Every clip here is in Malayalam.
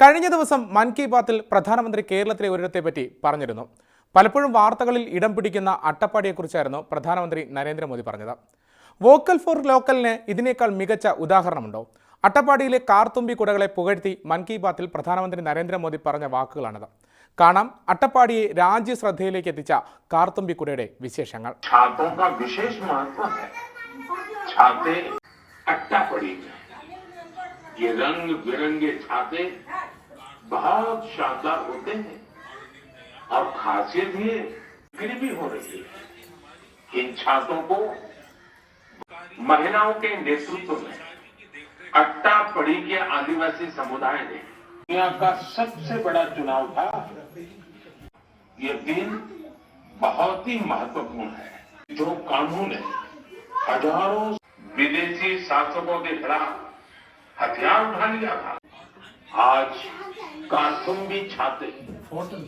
കഴിഞ്ഞ ദിവസം മൻ കി ബാത്തിൽ പ്രധാനമന്ത്രി കേരളത്തിലെ ഒരിടത്തെപ്പറ്റി പറഞ്ഞിരുന്നു പലപ്പോഴും വാർത്തകളിൽ ഇടം പിടിക്കുന്ന അട്ടപ്പാടിയെക്കുറിച്ചായിരുന്നു പ്രധാനമന്ത്രി നരേന്ദ്രമോദി പറഞ്ഞത് വോക്കൽ ഫോർ ലോക്കലിന് ഇതിനേക്കാൾ മികച്ച ഉദാഹരണമുണ്ടോ അട്ടപ്പാടിയിലെ കാർത്തുമ്പി കുടകളെ പുകഴ്ത്തി മൻ കി ബാത്തിൽ പ്രധാനമന്ത്രി നരേന്ദ്രമോദി പറഞ്ഞ വാക്കുകളാണിത് കാണാം അട്ടപ്പാടിയെ രാജ്യശ്രദ്ധയിലേക്ക് എത്തിച്ച കാർത്തുമ്പി കുടയുടെ വിശേഷങ്ങൾ छातों का विशेष महत्व है छाते अट्टा पड़ी में ये रंग बिरंगे छाते बहुत शानदार होते हैं। और खासियत ये भी हो रही है। इन छात्रों को महिलाओं के नेतृत्व में अट्टा पड़ी के आदिवासी समुदाय ने दुनिया का सबसे बड़ा चुनाव था। ये दिन बहुत ही महत्वपूर्ण है। जो कानून है, हज़ारों विदेशी शासकों के खिलाफ हथियार उठा लिया था आज काथुम्बी छाते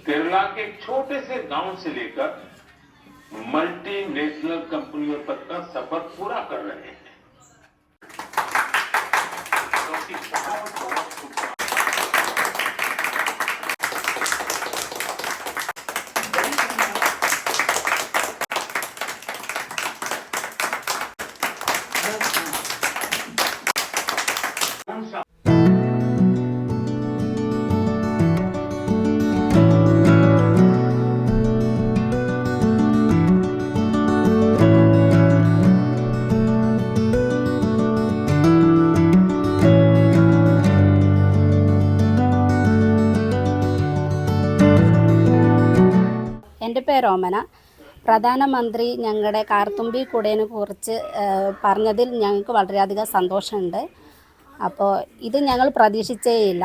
केरला के छोटे से गाँव से लेकर मल्टीनेशनल कंपनियों तक का सफ़र पूरा कर रहे हैं। क्योंकि बहुत എന്റെ പേര് ഓമന പ്രധാനമന്ത്രി ഞങ്ങളുടെ കാർത്തുമ്പി കൂടേനെ കുറിച്ച് പറഞ്ഞതിൽ ഞങ്ങൾക്ക് വളരെയധികം സന്തോഷമുണ്ട്. അപ്പോൾ ഇത് ഞങ്ങൾ പ്രതീക്ഷിച്ചേയില്ല.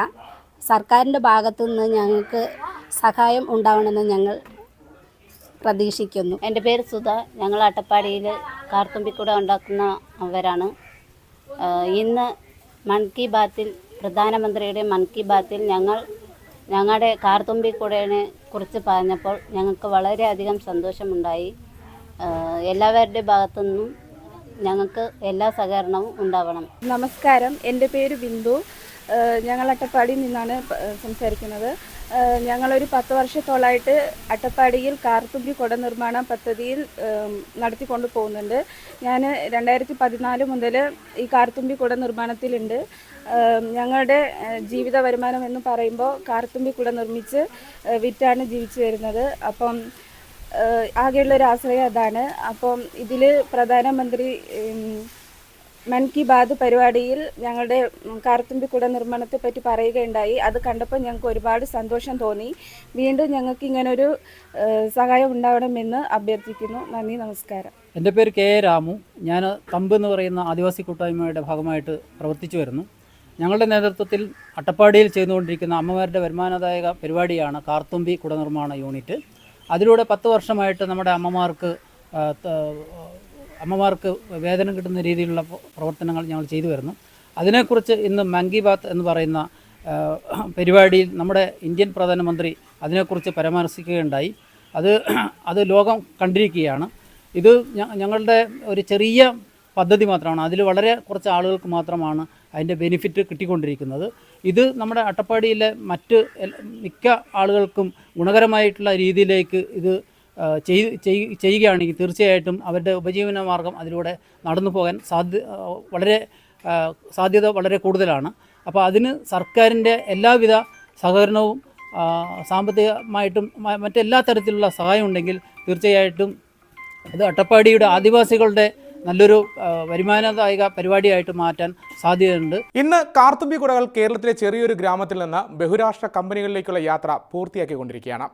സർക്കാരിന്റെ ഭാഗത്തു നിന്ന് ഞങ്ങൾക്ക് സഹായം ഉണ്ടാവണമെന്ന് ഞങ്ങൾ പ്രതീക്ഷിക്കുന്നു. എന്റെ പേര് സുധ. ഞങ്ങൾ അട്ടപ്പാടിയിൽ കാർത്തുമ്പിക്കുട ഉണ്ടാക്കുന്ന അവരാണ് ഇന്ന് മൻ കി ബാത്തിൽ പ്രധാനമന്ത്രിയുടെ മൻ കി ബാത്തിൽ ഞങ്ങൾ ഞങ്ങളുടെ കാർത്തുമ്പി കാർത്തുമ്പിക്കുടയെ കുറിച്ച് പറഞ്ഞപ്പോൾ ഞങ്ങൾക്ക് വളരെയധികം സന്തോഷമുണ്ടായി. എല്ലാവരുടെ ഭാഗത്തു നിന്നും ഞങ്ങൾക്ക് എല്ലാ സഹകരണവും ഉണ്ടാവണം. നമസ്കാരം. എന്റെ പേര് ബിന്ദു. ഞങ്ങൾ അട്ടപ്പാടിയിൽ നിന്നാണ് സംസാരിക്കുന്നത്. ഞങ്ങളൊരു പത്ത് വർഷത്തോളായിട്ട് അട്ടപ്പാടിയിൽ കാർത്തുമ്പി കുട നിർമ്മാണ പദ്ധതിയിൽ നടത്തിക്കൊണ്ട് പോകുന്നുണ്ട്. ഞാൻ രണ്ടായിരത്തി പതിനാല് മുതൽ ഈ കാർത്തുമ്പി കുട നിർമ്മാണത്തിലുണ്ട്. ഞങ്ങളുടെ ജീവിത വരുമാനം എന്ന് പറയുമ്പോൾ കാർത്തുമ്പി കുട നിർമ്മിച്ച് വിറ്റാണ് ജീവിച്ചു വരുന്നത്. അപ്പം ആകെയുള്ളൊരു ആകെയുള്ള ആശ്രയം അതാണ്. അപ്പം ഇതിൽ പ്രധാനമന്ത്രി മൻ കി ബാത് പരിപാടിയിൽ ഞങ്ങളുടെ കാർത്തുമ്പി കുട നിർമ്മാണത്തെ പറ്റി പറയുകയുണ്ടായി. അത് കണ്ടപ്പോൾ ഞങ്ങൾക്ക് ഒരുപാട് സന്തോഷം തോന്നി. വീണ്ടും ഞങ്ങൾക്ക് ഇങ്ങനൊരു സഹായം ഉണ്ടാവണമെന്ന് അഭ്യർത്ഥിക്കുന്നു. നന്ദി നമസ്കാരം. എന്റെ പേര് കെ എ രാമു. ഞാൻ തമ്പ് എന്ന് പറയുന്ന ആദിവാസി കൂട്ടായ്മയുടെ ഭാഗമായിട്ട് പ്രവർത്തിച്ചു വരുന്നു. ഞങ്ങളുടെ നേതൃത്വത്തിൽ അട്ടപ്പാടിയിൽ ചെയ്തുകൊണ്ടിരിക്കുന്ന അമ്മമാരുടെ വരുമാനദായക പരിപാടിയാണ് കാർത്തുമ്പി കുടനിർമ്മാണ യൂണിറ്റ്. അതിലൂടെ പത്ത് വർഷമായിട്ട് നമ്മുടെ അമ്മമാർക്ക് അമ്മമാർക്ക് വേതനം കിട്ടുന്ന രീതിയിലുള്ള പ്രവർത്തനങ്ങൾ ഞങ്ങൾ ചെയ്തു വരുന്നു. അതിനെക്കുറിച്ച് ഇന്ന് മൻ കി ബാത്ത് എന്ന് പറയുന്ന പരിപാടിയിൽ നമ്മുടെ ഇന്ത്യൻ പ്രധാനമന്ത്രി അതിനെക്കുറിച്ച് പരാമർശിക്കുകയുണ്ടായി. അത് അത് ലോകം കണ്ടിരിക്കുകയാണ്. ഇത് ഞങ്ങളുടെ ഒരു ചെറിയ പദ്ധതി മാത്രമാണ്. അതിൽ വളരെ കുറച്ച് ആളുകൾക്ക് മാത്രമാണ് അതിന്റെ ബെനിഫിറ്റ് കിട്ടിക്കൊണ്ടിരിക്കുന്നത്. ഇത് നമ്മുടെ അട്ടപ്പാടിയിലെ മറ്റ് മിക്ക ആളുകൾക്കും ഗുണകരമായിട്ടുള്ള രീതിയിലേക്ക് ഇത് ചെയ്യുകയാണെങ്കിൽ തീർച്ചയായിട്ടും അവരുടെ ഉപജീവന മാർഗം അതിലൂടെ നടന്നു പോകാൻ സാധ്യ വളരെ സാധ്യത വളരെ കൂടുതലാണ്. അപ്പോൾ അതിന് സർക്കാരിന്റെ എല്ലാവിധ സഹകരണവും സാമ്പത്തികമായിട്ടും മറ്റെല്ലാ തരത്തിലുള്ള സഹായം ഉണ്ടെങ്കിൽ തീർച്ചയായിട്ടും ഇത് അട്ടപ്പാടിയുടെ ആദിവാസികളുടെ നല്ലൊരു വരുമാനദായക പരിപാടിയായിട്ട് മാറ്റാൻ സാധ്യതയുണ്ട്. ഇന്ന് കാർത്തുമ്പി കുടകൾ കേരളത്തിലെ ചെറിയൊരു ഗ്രാമത്തിൽ നിന്ന് ബഹുരാഷ്ട്ര കമ്പനികളിലേക്കുള്ള യാത്ര പൂർത്തിയാക്കിക്കൊണ്ടിരിക്കുകയാണ്.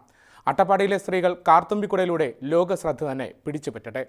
അട്ടപ്പാടിയിലെ സ്ത്രീകൾ കാർത്തുമ്പിക്കുടയിലൂടെ ലോകശ്രദ്ധ തന്നെ പിടിച്ചുപറ്റട്ടെ.